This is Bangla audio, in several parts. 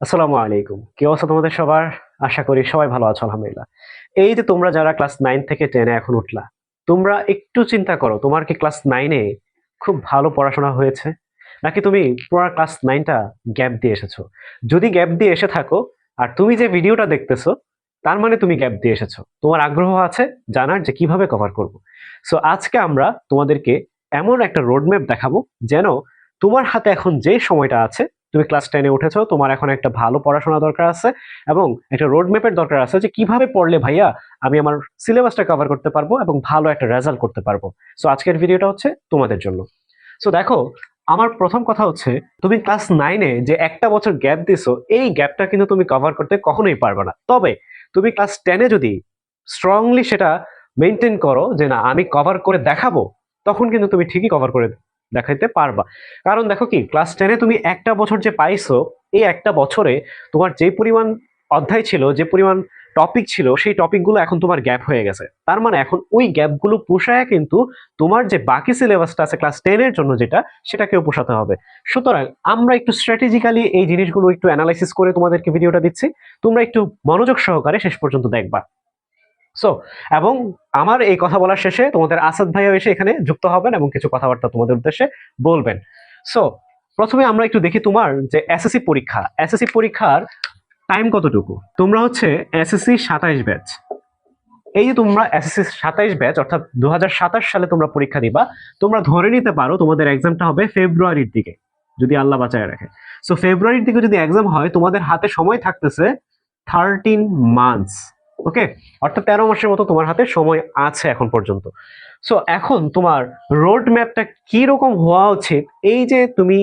আসসালামু আলাইকুম। কি অবস্থা তোমাদের সবার? আশা করি সবাই ভালো আছো, আলহামদুলিল্লাহ। এই যে তোমরা যারা ক্লাস নাইন থেকে টেনে এখন উঠলা, তোমরা একটু চিন্তা করো, তোমার কি ক্লাস নাইনে খুব ভালো পড়াশোনা হয়েছে? নাকি তুমি পুরো ক্লাস নাইনটা গ্যাপ দিয়ে এসেছ? যদি গ্যাপ দিয়ে এসে থাকো, আর তুমি যে ভিডিওটা দেখতেছো, তার মানে তুমি গ্যাপ দিয়ে এসেছ। তোমার আগ্রহ আছে জানার যে কীভাবে কভার করব। সো আজকে আমরা তোমাদেরকে এমন একটা রোডম্যাপ দেখাবো যেন তোমার হাতে এখন যে সময়টা আছে তুমি ক্লাস টেনে উঠেছো, তোমার এখন একটা ভালো পড়াশোনা দরকার আছে এবং একটা রোড ম্যাপের দরকার আছে যে কীভাবে পড়লে ভাইয়া আমি আমার সিলেবাসটা কভার করতে পারব এবং ভালো একটা রেজাল্ট করতে পারব। সো আজকের ভিডিওটা হচ্ছে তোমাদের জন্য। সো দেখো, আমার প্রথম কথা হচ্ছে, তুমি ক্লাস নাইনে যে একটা বছর গ্যাপ দিছো, এই গ্যাপটা কিন্তু তুমি কভার করতে কখনোই পারবে না। তবে, তুমি ক্লাস টেনে যদি স্ট্রংলি সেটা মেনটেন করো যে না, আমি কভার করে দেখাবো, তখন কিন্তু তুমি ঠিকই কভার করে দেখাইতে পারবা। কারণ দেখো কি ক্লাস টেনে তুমি একটা বছর যে পাইছো, এই একটা বছরে তোমার যে পরিমাণ অধ্যায় ছিল, যে পরিমাণ টপিক ছিল, সেই টপিকগুলো এখন তোমার গ্যাপ হয়ে গেছে। তার মানে এখন ওই গ্যাপগুলো পোষায় কিন্তু তোমার যে বাকি সিলেবাসটা আছে ক্লাস টেনের জন্য যেটা, সেটাকেও পোষাতে হবে। সুতরাং আমরা একটু স্ট্র্যাটেজিক্যালি এই জিনিসগুলো একটু অ্যানালাইসিস করে তোমাদেরকে ভিডিওটা দিচ্ছি। তোমরা একটু মনোযোগ সহকারে শেষ পর্যন্ত দেখবা। সো এবং আমার এই কথা বলার শেষে তোমাদের আসাদ ভাইও এসে এখানে যুক্ত হবেন এবং কিছু কথাবার্তা তোমাদের উদ্দেশ্যে বলবেন। সো প্রথমে আমরা একটু দেখি তোমার যে এসএসসি পরীক্ষা। এসএসসি পরীক্ষার টাইম কতটুকু? তোমরা হচ্ছে এসএসসি সাতাইশ ব্যাচ এই যে তোমরা এসএসসি সাতাইশ ব্যাচ অর্থাৎ দু হাজার সাতাশ সালে তোমরা পরীক্ষা দিবা, তোমরা ধরে নিতে পারো তোমাদের এক্সামটা হবে ফেব্রুয়ারির দিকে, যদি আল্লাহ বাঁচায় রাখে। সো ফেব্রুয়ারির দিকে যদি এক্সাম হয়, তোমাদের হাতে সময় থাকতেছে থার্টিন মান্থস ওকে অর্থাৎ তেরো মাসের মতো তোমার হাতে সময় আছে এখন পর্যন্ত। সো এখন তোমার রোড ম্যাপটা কি রকম হওয়া উচিত? এই যে তুমি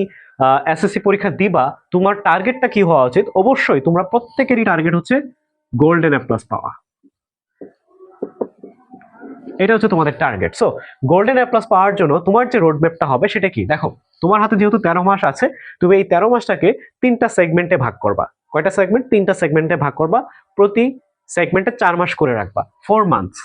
এসএসসি পরীক্ষা দিবা, তোমার টার্গেটটা কি হওয়া উচিত? অবশ্যই তোমরা প্রত্যেকেরই টার্গেট হচ্ছে গোল্ডেন প্লাস পাওয়া। এটা হচ্ছে তোমাদের টার্গেট সো গোল্ডেন প্লাস পাওয়ার জন্য তোমার যে রোড ম্যাপটা হবে সেটা কি? দেখো, তোমার হাতে যেহেতু তেরো মাস আছে, তুমি এই তেরো মাসটাকে তিনটা সেগমেন্টে ভাগ করবা। কয়টা সেগমেন্ট তিনটা সেগমেন্টে ভাগ করবা প্রতি সেগমেন্টে চার মাস করে রাখবা ফোর মান্থস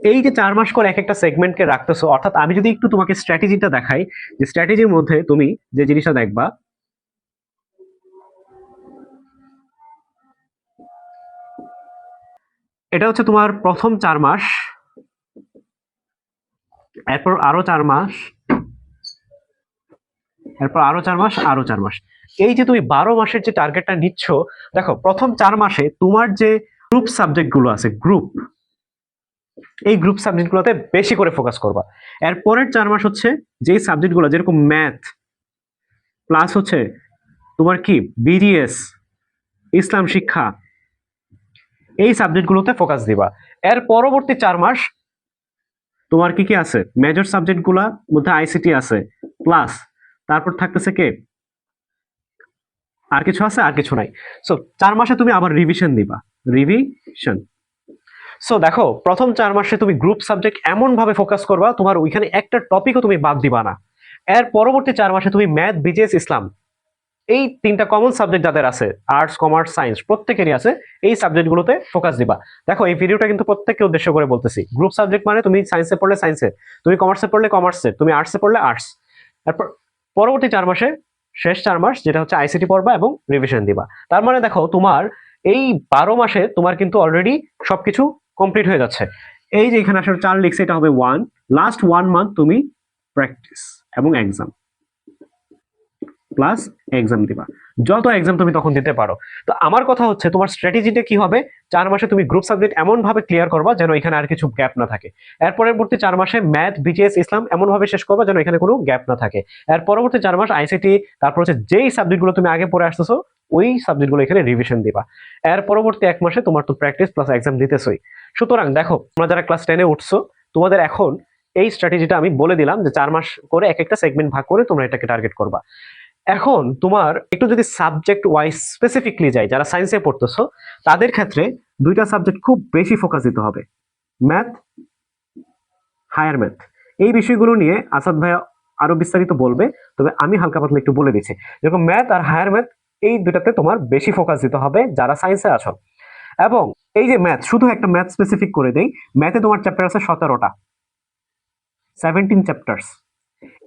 এই যে চার মাস করে এক একটা সেগমেন্টকে রাখতেছো, অর্থাৎ আমি যদি একটু তোমাকে স্ট্র্যাটেজিটা দেখাই, যে স্ট্র্যাটেজির মধ্যে তুমি যে জিনিসটা দেখবা, এটা হচ্ছে তোমার প্রথম চার মাস, এরপর আরও চার মাস এরপর আরও চার মাস, আরও চার মাস। এই যে তুমি বারো মাসের যে টার্গেটটা নিচ্ছ, দেখো, প্রথম চার মাসে তোমার যে গ্রুপ সাবজেক্টগুলো আছে গ্রুপ এই গ্রুপ সাবজেক্টগুলোতে বেশি করে ফোকাস করবা। এর পরের চার মাস হচ্ছে যেই সাবজেক্টগুলো যেরকম ম্যাথ প্লাস হচ্ছে তোমার কি বিডিএস ইসলাম শিক্ষা, এই সাবজেক্টগুলোতে ফোকাস দিবা। এর পরবর্তী চার মাস তোমার কি কি আছে? মেজর সাবজেক্টগুলোর মধ্যে আইসিটি আছে প্লাস তারপর থাকতেছে কে? আর কিছু আছে, আর কিছু নাই। সো চার মাসে তুমি আবার রিভিশন দিবা। রিভিশন সো দেখো, প্রথম চার মাসে তুমি গ্রুপ সাবজেক্ট এমন ভাবে ফোকাস করবা, তোমার ওইখানে একটা টপিকও তুমি বাদ দিবা না। এর পরবর্তী চার মাসে তুমি ম্যাথ বিজেএস ইসলাম এই তিনটা কমন সাবজেক্ট যাদের আছে আর্টস কমার্স সায়েন্স প্রত্যেকেরই আছে, এই সাবজেক্টগুলোতে ফোকাস দিবা। দেখো, এই ভিডিওটা কিন্তু প্রত্যেককে উদ্দেশ্য করে বলতেছি। গ্রুপ সাবজেক্ট মানে তুমি সায়েন্সে পড়লে সায়েন্সে তুমি কমার্সে পড়লে কমার্সে তুমি আর্টসে পড়লে আর্টস তারপর পরবর্তী চার মাসে, শেষ চার মাস, যেটা হচ্ছে আইসিটি পড়বা এবং রিভিশন দিবা। তার মানে দেখো, তোমার এই বারো মাসে তোমার কিন্তু অলরেডি সবকিছু কমপ্লিট হয়ে যাচ্ছে। এই যে এখানে আসলে চার লিখছে, এটা হবে ওয়ান লাস্ট ওয়ান মান্থ তুমি প্র্যাকটিস এবং এক্সাম প্লাস এক্সাম দিবা। যত এক্সাম তুমি তখন দিতে পারো। তো আমার কথা হচ্ছে, তোমার স্ট্র্যাটেজিটা কি হবে? চার মাসে তুমি গ্রুপ সাবজেক্ট এমন ভাবে ক্লিয়ার করবা যেন এখানে আর কিছু গ্যাপ না থাকে। এর পরবর্তী চার মাসে ম্যাথ বিজিএস ইসলাম এমন ভাবে শেষ করবা যেন এখানে কোনো গ্যাপ না থাকে। এর পরবর্তী চার মাস আইসিটি তারপর হচ্ছে যেই সাবজেক্টগুলো তুমি আগে পড়ে আসতেছো, ওই সাবজেক্টগুলো এখানে রিভিশন দিবা। এর পরবর্তী এক মাসে তোমার তো প্র্যাকটিস প্লাস এক্সাম দিতেছই। সুতরাং দেখো, তোমরা যারা ক্লাস টেনে উঠছো, তোমাদের এখন এই স্ট্র্যাটেজিটা আমি বলে দিলাম যে চার মাস করে এক একটা সেগমেন্ট ভাগ করে তোমরা এটাকে টার্গেট করবা। এখন তোমার একটু যদি সাবজেক্ট ওয়াইজ স্পেসিফিকলি যাই, যারা সায়েন্সে পড়তেছো, তাদের ক্ষেত্রে দুইটা সাবজেক্ট খুব বেশি ফোকাস দিতে হবে। ম্যাথ হায়ার ম্যাথ এই বিষয়গুলো নিয়ে আসাদ ভাইয়া আরও বিস্তারিত বলবে, তবে আমি হালকা পাতলা একটু বলে দিচ্ছি। যেরকম ম্যাথ আর হায়ার ম্যাথ এই দুটাতে তোমার বেশি ফোকাস দিতে হবে যারা সায়েন্সে আছো। এবং এই যে ম্যাথ শুধু একটা ম্যাথ স্পেসিফিক করে দেই ম্যাথে তোমার চ্যাপ্টার আছে সতেরোটা। সেভেন্টিন চ্যাপ্টার্স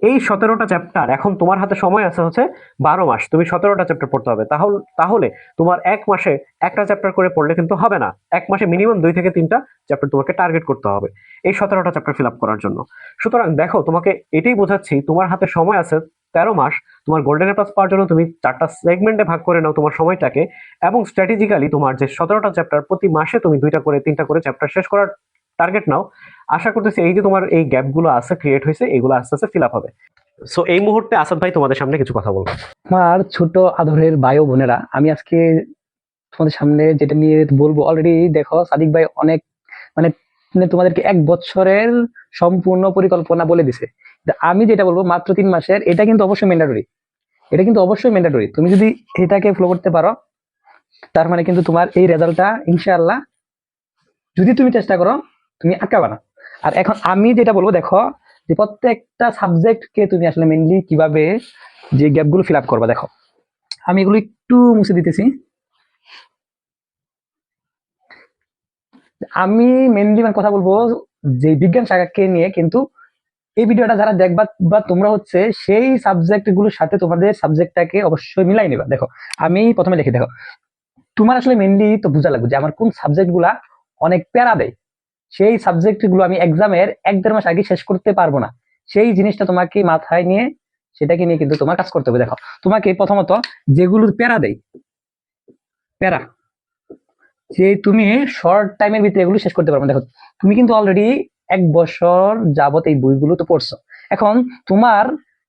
এই সতেরোটা চ্যাপ্টার এখন তোমার হাতে সময় আছে হচ্ছে বারো মাস। তুমি সতেরোটা চ্যাপ্টার পড়তে হবে। তাহলে তাহলে তোমার এক মাসে একটা চ্যাপ্টার করে পড়লে কিন্তু হবে না। এক মাসে মিনিমাম দুই থেকে তিনটা চ্যাপ্টার তোমাকে টার্গেট করতে হবে এই সতেরোটা চ্যাপ্টার ফিল আপ করার জন্য। সুতরাং দেখো, তোমাকে এটাই বোঝাচ্ছি, তোমার হাতে সময় আছে তেরো মাস, তোমার গোল্ডেন প্লাস পাওয়ার জন্য তুমি চারটা সেগমেন্টে ভাগ করে নাও তোমার সময়টাকে এবং স্ট্র্যাটেজিক্যালি তোমার যে সতেরোটা চ্যাপ্টার প্রতি মাসে তুমি দুইটা করে, তিনটা করে চ্যাপ্টার শেষ করার টার্গেট নাও। আশা করতেছি এই যে তোমার এই গ্যাপগুলো আছে ক্রিয়েট হয়েছে, এগুলো আস্তে আস্তে ফিল আপ হবে। সো এই মুহূর্তে আসাদ ভাই তোমাদের সামনে কিছু কথা বলব। আমার ছোট আদরের ও বোনেরা, আমি আজকে তোমাদের সামনে যেটা নিয়ে বলব অলরেডি দেখো, সাদিক ভাই অনেক মানে মানে তোমাদেরকে এক বছরের সম্পূর্ণ পরিকল্পনা বলে দিছে। আমি যেটা বলব, মাত্র তিন মাসের, এটা কিন্তু অবশ্যই ম্যান্ডাটরি এটা কিন্তু অবশ্যই ম্যান্ডাটরি তুমি যদি এটাকে ফলো করতে পারো, তার মানে কিন্তু তোমার এই রেজাল্টটা ইনশাআল্লাহ, যদি তুমি চেষ্টা করো, তুমি আটকাবা না। আর এখন আমি যেটা বলব, দেখো, যে প্রত্যেকটা সাবজেক্টকে তুমি আসলে মেনলি কীভাবে যে গ্যাপগুলো ফিল আপ করবা, দেখো। আমি এগুলো একটু মুছে দিতেছি। আমি মেনলি মানে কথা বলব যে বিজ্ঞান শাখাকে নিয়ে, কিন্তু এই ভিডিওটা যারা দেখবা বা তোমরা হচ্ছে সেই সাবজেক্টগুলোর সাথে তোমাদের সাবজেক্টটাকে অবশ্যই মিলাই নেবা। দেখো, আমি প্রথমে লিখি দেখো। তোমার আসলে মেনলি তো বোঝা লাগবে যে আমার কোন সাবজেক্টগুলা অনেক প্যারা দেয়। সেই সাবজেক্টগুলো আমি এক্সামের এক দেড় মাস আগে শেষ করতে পারব না। সেই জিনিসটা তোমাকে মাথায় নিয়ে সেটাকে নিয়ে কিন্তু তোমার কাজ করতে হবে। দেখো, তোমাকে প্রথমত যেগুলোর প্যারা দেয় প্যারা। যে তুমি শর্ট টাইমের ভিতরে এগুলো শেষ করতে পারবে দেখো, তুমি কিন্তু অলরেডি এক বছর যাবত এই বইগুলো তো পড়ছো। এখন তোমার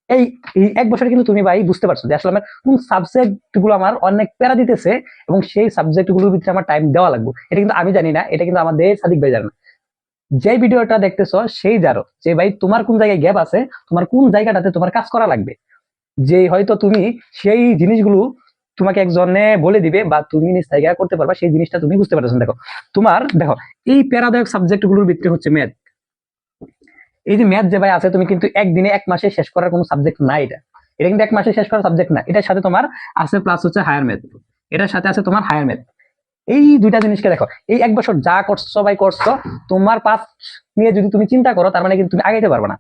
এই এই এক বছরে কিন্তু তুমি ভাই বুঝতে পারছ যে আসলে আমার কোন সাবজেক্টগুলো আমার অনেক প্যারা দিতেছে এবং সেই সাবজেক্টগুলোর ভিতরে আমার টাইম দেওয়া লাগবে। এটা কিন্তু আমি জানি না, এটা কিন্তু আমাদের সাদিক ভাই জানে না। যে ভিডিওটা দেখতেছো, সেই জানো যে ভাই তোমার কোন জায়গায় গ্যাপ আছে, তোমার কোন জায়গাটাতে তোমার কাজ করা লাগবে? যে হয়তো তুমি সেই জিনিসগুলো তোমাকে একজনে বলে দিবে বা তুমি নিজ জায়গা করতে পারবা, সেই জিনিসটা তুমি বুঝতে পারছ দেখো, তোমার, দেখো, এই প্যারাদায়ক সাবজেক্টগুলোর ভিতরে হচ্ছে ম্যাথ এই যে ম্যাথ যে ভাই আছে, তুমি কিন্তু একদিনে এক মাসে শেষ করার কোনো সাবজেক্ট না এটা। এটা কিন্তু এক মাসে শেষ করার সাবজেক্ট না। এটার সাথে তোমার আছে প্লাস হচ্ছে হায়ার ম্যাথ এটার সাথে আছে তোমার হায়ার ম্যাথ এই দুইটা জিনিসকে দেখো, এই এক বছর যা করছ ভাই করছ, তোমার পাস নিয়ে যদি তুমি চিন্তা করো, তার মানে কিন্তু তুমি আগাইতে পারবে না।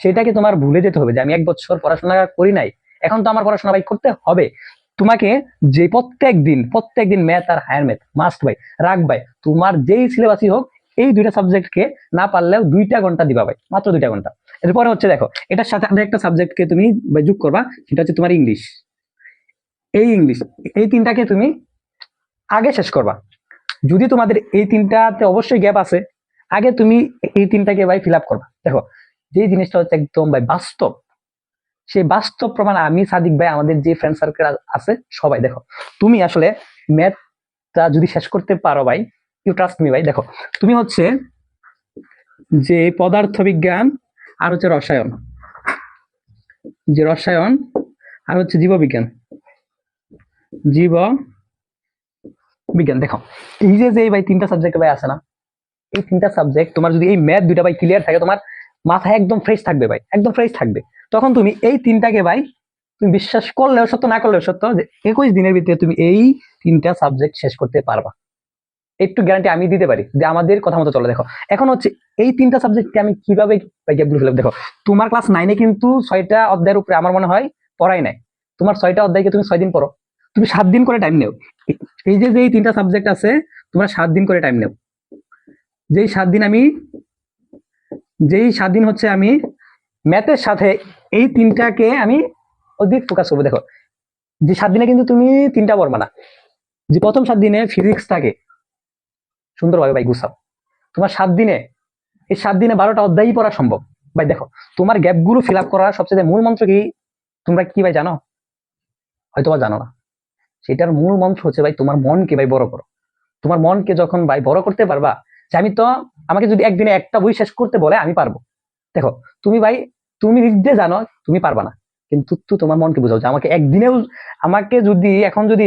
সেটাকে তোমার ভুলে যেতে হবে যে আমি এক বছর পড়াশোনা করি নাই, এখন তো আমার পড়াশোনা ভাই করতে হবে। তোমাকে যে প্রত্যেক দিন প্রত্যেক দিন ম্যাথ আর হায়ার ম্যাথ মাস্ট ভাই, রাখ ভাই, তোমার যেই সিলেবাসই হোক, এই দুইটা সাবজেক্টকে না পারলেও দুইটা ঘণ্টা দিবা ভাই, মাত্র দুইটা ঘণ্টা। এরপরে হচ্ছে দেখো, এটার সাথে আরেকটা একটা সাবজেক্টকে তুমি যোগ করবা, সেটা হচ্ছে তোমার ইংলিশ এই ইংলিশ এই তিনটাকে তুমি আগে শেষ করবা। যদি তোমাদের এই তিনটাতে অবশ্যই গ্যাপ আছে, আগে তুমি এই তিনটাকে ভাই ফিল আপ করবা। দেখো যে জিনিসটা হচ্ছে একদম ভাই বাস্তব, সেই বাস্তব প্রমাণ আমি, সাদিক ভাই, আমাদের যে ফ্রেন্ড সার্কেল আছে, সবাই, দেখো, তুমি আসলে ম্যাথটা যদি শেষ করতে পারো ভাই ইউ ট্রাস্ট মি ভাই, দেখো, তুমি হচ্ছে যে পদার্থ বিজ্ঞান আর হচ্ছে রসায়ন, যে রসায়ন আর হচ্ছে জীববিজ্ঞান, জীব বিজ্ঞান, দেখো, এই যে যে ভাই তিনটা সাবজেক্ট ভাই আছে না, এই তিনটা সাবজেক্ট তোমার যদি এই ম্যাথ দুইটা ভাই ক্লিয়ার থাকে, তোমার মাথায় একদম ফ্রেশ থাকবে ভাই, একদম ফ্রেশ থাকবে। তখন তুমি এই তিনটাকে ভাই, তুমি বিশ্বাস করলেও সত্য, না করলেও সত্য, যে একুশ দিনের ভিতরে তুমি এই তিনটা সাবজেক্ট শেষ করতে পারবা। একটু গ্যারান্টি আমি দিতে পারি, যে আমাদের কথা মতো চলে, দেখো। এখন হচ্ছে, এই তিনটা সাবজেক্টকে আমি কীভাবে গ্যাপগুলো ফেলব দেখো, তোমার ক্লাস নাইনে কিন্তু ছয়টা অধ্যায়ের উপরে, আমার মনে হয়, পড়াই নাই। তোমার ছয়টা অধ্যায়কে তুমি ছয় দিন পড়ো। তুমি সাত দিন করে টাইম নেও। এই যে যে তিনটা সাবজেক্ট আছে, তোমরা সাত দিন করে টাইম নেও। যেই সাত দিন আমি, যেই সাত দিন হচ্ছে আমি ম্যাথের সাথে এই তিনটাকে আমি অধিক ফোকাস করব। দেখো, যে সাত দিনে কিন্তু তুমি তিনটা পড়বা না। যে প্রথম সাত দিনে ফিজিক্স থাকে, সুন্দরভাবে ভাই গুছাও। তোমার সাত দিনে, এই সাত দিনে বারোটা অধ্যায়ই পড়া সম্ভব। ভাই দেখো, তোমার গ্যাপগুলো ফিল আপ করার সবচেয়ে মূল মন্ত্র কি? তোমরা কি ভাই জানো? হয়তো জানো না। সেটার মূল মন্ত্র হচ্ছে, ভাই, তোমার মনকে, ভাই, বড় করো। তোমার মনকে যখন, ভাই, বড় করতে পারবা, যে আমি তো, আমাকে যদি একদিনে একটা বই শেষ করতে বলে, আমি পারব। দেখো, তুমি, ভাই, তুমি নিজে জানো, তুমি পারবা না। কিন্তু তো তোমার মনকে বোঝাও যে আমাকে একদিনেও, আমাকে যদি, এখন যদি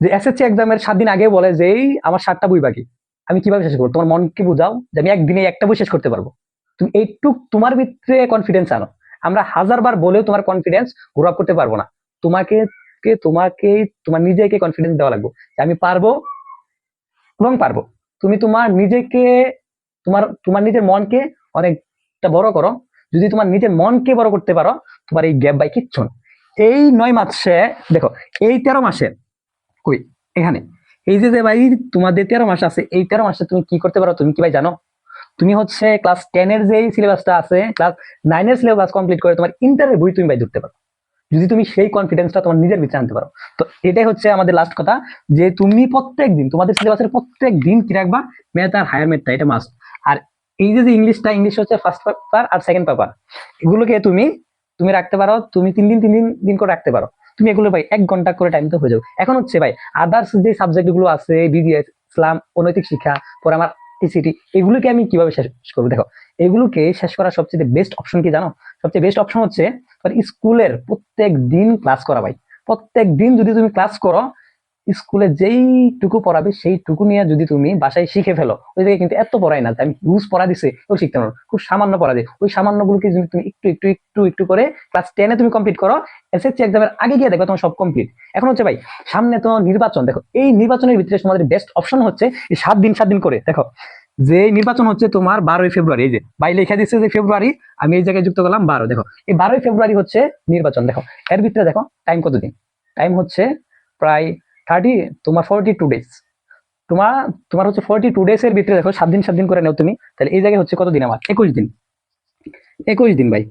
যে এসএসসি এক্সামের সাত দিন আগে বলে যে, এই, আমার সাতটা বই বাকি, আমি কীভাবে শেষ করব? তোমার মনকে বোঝাও যে আমি একদিনে একটা বই শেষ করতে পারব। তুমি এইটুক তোমার ভিতরে কনফিডেন্স আনো। আমরা হাজারবার বলেও তোমার কনফিডেন্স গ্রো আপ করতে পারব না। তোমাকে কে তোমাকে তোমার নিজেকে কনফিডেন্স দেওয়া লাগবে। আমি পারব এবং পারব। তুমি তোমার নিজেকে, তোমার তোমার নিজের মনকে অনেকটা বড় করো। যদি তোমার নিজের মনকে বড় করতে পারো, তোমার এই গ্যাপ বাই কিচ্ছু এই নয় মাসে, দেখো, এই তেরো মাসে, কই, এখানে। এই যে যে ভাই, তোমাদের তেরো মাস আছে, এই তেরো মাসে তুমি কি করতে পারো, তুমি কি ভাই জানো? তুমি হচ্ছে ক্লাস টেনের যে সিলেবাসটা আছে ক্লাস নাইনের সিলেবাস কমপ্লিট করে তোমার ইন্টারের বই তুমি ভাই ধরতে পারো। যদি তুমি সেই কনফিডেন্সটা তোমার নিজের ভিতরে আনতে পারো। তো এটাই হচ্ছে আমাদের লাস্ট কথা, যে তুমি প্রত্যেক দিন তোমাদের সিলেবাসের প্রত্যেক দিন কি রাখবা? ম্যাথ আর হায়ার ম্যাথটা এটা মাস্ট আর এই যে ইংলিশটা ইংলিশ হচ্ছে ফার্স্ট পেপার আর সেকেন্ড পেপার এগুলোকে তুমি তুমি রাখতে পারো, তুমি তিন দিন তিন দিন দিন করে রাখতে পারো। তুমি এগুলো ভাই এক ঘণ্টা করে টাইম তো হয়ে যাবে। এখন হচ্ছে ভাই আদার্স যে সাবজেক্টগুলো আছে বিবিএস ইসলাম অনৈতিক শিক্ষা, পরে আমার টিসিটি এগুলোকে আমি কীভাবে শেষ করব? দেখো, এগুলোকে শেষ করার সবচেয়ে বেস্ট অপশন কি জানো? সবচেয়ে বেস্ট অপশন হচ্ছে স্কুলের প্রত্যেক দিন ক্লাস করা ভাই। প্রত্যেক দিন যদি তুমি ক্লাস করো স্কুলে যেইটুকু পড়াবে, সেইটুকু নিয়ে যদি তুমি বাসায় শিখে ফেলো, ওই জায়গায় কিন্তু এত পড়াই না আমি ইউজ পড়া দিছে ও শিখতে পারো খুব সামান্য পড়া দেয় ওই সামান্য গুলোকে যদি তুমি একটু একটু একটু একটু করে ক্লাস টেনে তুমি কমপ্লিট করো এসএসসি এক্সামের আগে গিয়ে দেখো তোমার সব কমপ্লিট এখন হচ্ছে ভাই, সামনে তো নির্বাচন। দেখো, এই নির্বাচনের ভিতরে তোমাদের বেস্ট অপশন হচ্ছে এই সাত দিন সাত দিন করে। দেখো, যে নির্বাচন হচ্ছে তোমার বারোই ফেব্রুয়ারি, এই যে ভাই লেখা দিচ্ছে যে ফেব্রুয়ারি, আমি এই জায়গায় যুক্ত করলাম বারো। দেখো, এই বারোই ফেব্রুয়ারি হচ্ছে নির্বাচন। দেখো, এর ভিতরে দেখো টাইম কতদিন? টাইম হচ্ছে প্রায় থার্টি, তোমার ফোরটি টু ডেজ তোমার তোমার হচ্ছে ফর্টি টু ডেজ এর ভিতরে দেখো, সাত দিন সাত দিন করে নাও তুমি। তাহলে এই জায়গায় হচ্ছে কত দিন আমার? একুশ দিন। একুশ দিন ভাই।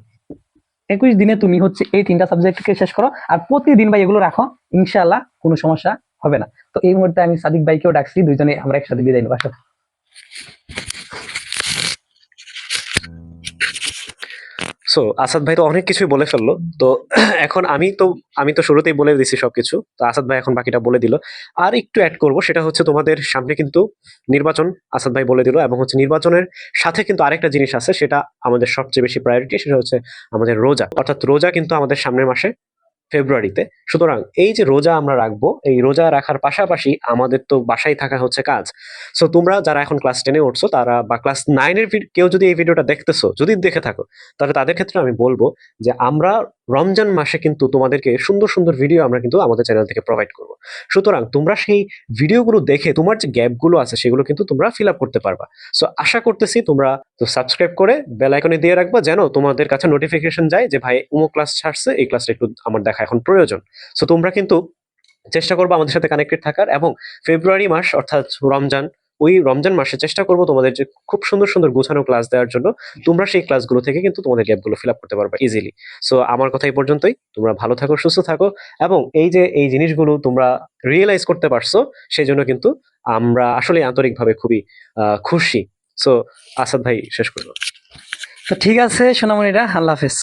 একুশ দিনে তুমি হচ্ছে এই তিনটা সাবজেক্টকে শেষ করো। আর প্রতিদিন ভাই এগুলো রাখো। ইনশাল্লাহ কোনো সমস্যা হবে না। তো এই মুহূর্তে আমি সাদিক ভাইকেও ডাকছি, দুইজনে আমরা একসাথে বিদায় নেব সো আসাদ ভাই তো অনেক কিছুই বলে ফেলল। তো, এখন আমি তো আমি তো শুরুতেই বলে দিছি সবকিছু। তো আসাদ ভাই এখন বাকিটা বলে দিল। আর একটু অ্যাড করব, সেটা হচ্ছে তোমাদের সামনে কিন্তু নির্বাচন আসাদ ভাই বলে দিল এবং হচ্ছে নির্বাচনের সাথে কিন্তু আরেকটা জিনিস আছে, সেটা আমাদের সবচেয়ে বেশি প্রায়োরিটি সেটা হচ্ছে আমাদের রোজা। অর্থাৎ রোজা কিন্তু আমাদের সামনের মাসে ফেব্রুয়ারিতে। সুতরাং এই যে রোজা আমরা রাখব, এই রোজা রাখার পাশাপাশি আমাদের তো বাসায় থাকা হচ্ছে কাজ। সো তোমরা যারা এখন ক্লাস টেনে উঠছো, তারা বা ক্লাস নাইনের কেউ যদি এই ভিডিওটা দেখতেছো, যদি দেখে থাকো, তাহলে তাদের ক্ষেত্রে আমি বলব যে আমরা রমজান মাসে কিন্তু তোমাদেরকে সুন্দর সুন্দর ভিডিও আমরা কিন্তু আমাদের চ্যানেল থেকে প্রোভাইড করব। সুতরাং তোমরা সেই ভিডিওগুলো দেখে, তোমার যে গ্যাপগুলো আছে, সেগুলো কিন্তু তোমরা ফিল আপ করতে পারবা। সো আশা করতেছি তোমরা তো সাবস্ক্রাইব করে বেল আইকনে দিয়ে রাখবা, যেন তোমাদের কাছে নোটিফিকেশন যায় যে, ভাই উমো ক্লাস ছাড়ছে, এই ক্লাসটা একটু আমার দেখা এখন প্রয়োজন। সো তোমরা কিন্তু চেষ্টা করব আমাদের সাথে কানেক্টেড থাকার এবং ফেব্রুয়ারি মাস অর্থাৎ রমজান, ওই রমজান মাসে চেষ্টা করব তোমাদের যে খুব সুন্দর সুন্দর গুছানো ক্লাস দেওয়ার জন্য। তোমরা সেই ক্লাসগুলো থেকে কিন্তু তোমাদের গ্যাপগুলো ফিল আপ করতে পারবে ইজিলি সো আমার কথা এই পর্যন্তই। তোমরা ভালো থাকো, সুস্থ থাকো এবং এই যে, এই জিনিসগুলো তোমরা রিয়েলাইজ করতে পারছ সেই জন্য কিন্তু আমরা আসলে আন্তরিকভাবে খুবই খুশি। সো আসাদ ভাই, শেষ করব তো ঠিক আছে, সোনামণিরা, আল্লাহ হাফেজ।